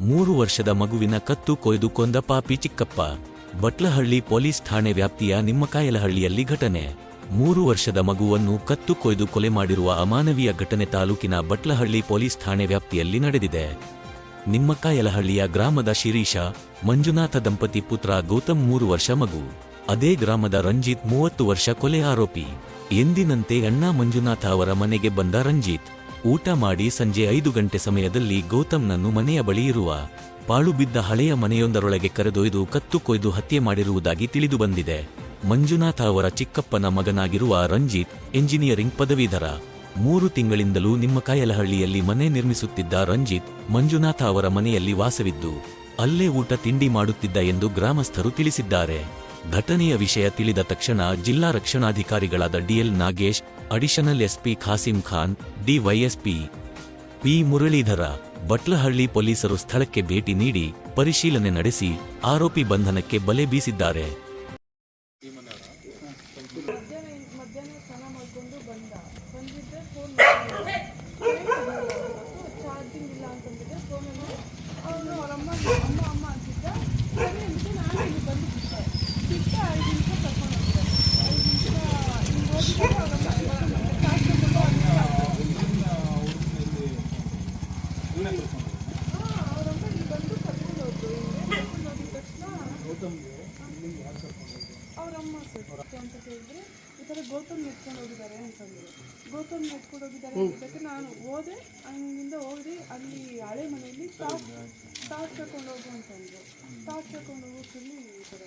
ಮೂರು ವರ್ಷದ ಮಗುವಿನ ಕತ್ತು ಕೊಯ್ದು ಕೊಂದ ಪಾಪಿ ಚಿಕ್ಕಪ್ಪ. ಬಟ್ಲಹಳ್ಳಿ ಪೊಲೀಸ್ ಠಾಣೆ ವ್ಯಾಪ್ತಿಯ ನಿಮ್ಮಕಾಯಲಹಳ್ಳಿಯಲ್ಲಿ ಘಟನೆ. ಮೂರು ವರ್ಷದ ಮಗುವನ್ನು ಕತ್ತು ಕೊಯ್ದು ಕೊಲೆ ಮಾಡಿರುವ ಅಮಾನವೀಯ ಘಟನೆ ತಾಲೂಕಿನ ಬಟ್ಲಹಳ್ಳಿ ಪೊಲೀಸ್ ಠಾಣೆ ವ್ಯಾಪ್ತಿಯಲ್ಲಿ ನಡೆದಿದೆ. ನಿಮ್ಮಕಾಯಲಹಳ್ಳಿಯ ಗ್ರಾಮದ ಶಿರೀಷ, ಮಂಜುನಾಥ ದಂಪತಿ ಪುತ್ರ ಗೌತಮ್ ಮೂರು ವರ್ಷ ಮಗು. ಅದೇ ಗ್ರಾಮದ ರಂಜಿತ್ ಮೂವತ್ತು ವರ್ಷ ಕೊಲೆ ಆರೋಪಿ. ಎಂದಿನಂತೆ ಅಣ್ಣ ಮಂಜುನಾಥ ಅವರ ಮನೆಗೆ ಬಂದ ರಂಜಿತ್. ಊಟ ಮಾಡಿ ಸಂಜೆ ಐದು ಗಂಟೆ ಸಮಯದಲ್ಲಿ ಗೌತಮ್ನನ್ನು ಮನೆಯ ಬಳಿ ಇರುವ ಪಾಳುಬಿದ್ದ ಹಳೆಯ ಮನೆಯೊಂದರೊಳಗೆ ಕರೆದೊಯ್ದು ಕತ್ತು ಕೊಯ್ದು ಹತ್ಯೆ ಮಾಡಿರುವುದಾಗಿ ತಿಳಿದು ಬಂದಿದೆ. ಮಂಜುನಾಥ ಅವರ ಚಿಕ್ಕಪ್ಪನ ಮಗನಾಗಿರುವ ರಂಜಿತ್, ಎಂಜಿನಿಯರಿಂಗ್ ಪದವೀಧರ. ಮೂರು ತಿಂಗಳಿಂದಲೂ ನಿಮ್ಮ ಕಾಯಲಹಳ್ಳಿಯಲ್ಲಿ ಮನೆ ನಿರ್ಮಿಸುತ್ತಿದ್ದ ರಂಜಿತ್, ಮಂಜುನಾಥ ಅವರ ಮನೆಯಲ್ಲಿ ವಾಸವಿದ್ದು, ಅಲ್ಲೇ ಊಟ ತಿಂಡಿ ಮಾಡುತ್ತಿದ್ದ ಎಂದು ಗ್ರಾಮಸ್ಥರು ತಿಳಿಸಿದ್ದಾರೆ. ಘಟನೆಯ ವಿಷಯ ತಿಳಿದ ತಕ್ಷಣ ಜಿಲ್ಲಾ ರಕ್ಷಣಾಧಿಕಾರಿಗಳಾದ D L Nagesh, additional SP Khasim Khan DYSP P Muralidhara, Batlahalli ಪೊಲೀಸರು ಸ್ಥಳಕ್ಕೆ ಭೇಟಿ ನೀಡಿ ಪರಿಶೀಲನೆ ನಡೆಸಿ ಆರೋಪಿ ಬಂಧನಕ್ಕೆ ಬಲೆ ಬೀಸಿದ್ದಾರೆ ಚಾರ್ಜಿಂಗ್ ಇಲ್ಲ ಅಂತಂದಿದ್ದೆ ಫೋನಲ್ಲಿ ಅವನು ಅವ್ರ ಅಮ್ಮ ಅಮ್ಮ ಅಮ್ಮ ಅಂತಿದ್ದ ಸರಿ ಅಂತ ನಾನು ಇಲ್ಲಿ ಬಂದು ಬಿಟ್ಟೆ ಬಿಟ್ಟ ಐದು ನಿಮಿಷ ಕರ್ಕೊಂಡು ಹೋಗಿದ್ದೆ ಐದು ನಿಮಿಷ ಹಿಂಗೆ ಹೋಗಿದ್ದೆ ಅವ್ರ ಅಮ್ಮ ಕಾಸು ತಗೊಂಡು ಹಾಂ ಅವರಮ್ಮ ಇಲ್ಲಿ ಬಂದು ಕರ್ಕೊಂಡು ಹೋದ್ರು ಹಿಂಗೆ ಕರ್ಕೊಂಡು ಹೋಗಿದ ತಕ್ಷಣ ಅವರಮ್ಮ ಸರ್ ಅಂತ ಕೇಳಿದ್ರೆ ಈ ಥರ ಗೌತಮ್ ನೆಟ್ಕೊಂಡು ಹೋಗಿದ್ದಾರೆ ಅಂತಂದರು ಗೌತಮ್ ನೆಟ್ಕೊಂಡು ಹೋಗಿದ್ದಾರೆ ಅಂದಿದ್ದಕ್ಕೆ ನಾನು ಹೋದೆ ಅಲ್ಲಿಂದ ಹೋಗಿ ಅಲ್ಲಿ ಹಳೆ ಮನೆಯಲ್ಲಿ ಟಾಪ್ ಟಾಪ್ ತಗೊಂಡು ಹೋಗು ಅಂತಂದ್ರು ಟಾಪ್ ತಗೊಂಡು ಹೋಗಿ ಈ ಥರ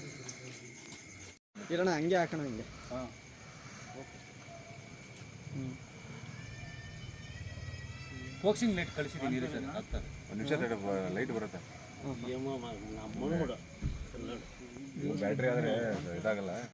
ಇರೋಣ ಹಂಗೆ ಹಾಕೋಣ ಹಂಗೆ ಫೋಕ್ಸಿಂಗ್ ಲೈಟ್ ಕಳಿಸಿದ್ದೀನಿ ಇರಿ ಸರ್. ಒಂದು ನಿಮಿಷ ಲೈಟ್ ಬರುತ್ತೆ. ಬ್ಯಾಟ್ರಿ ಆದರೆ ಇದಾಗಲ್ಲ.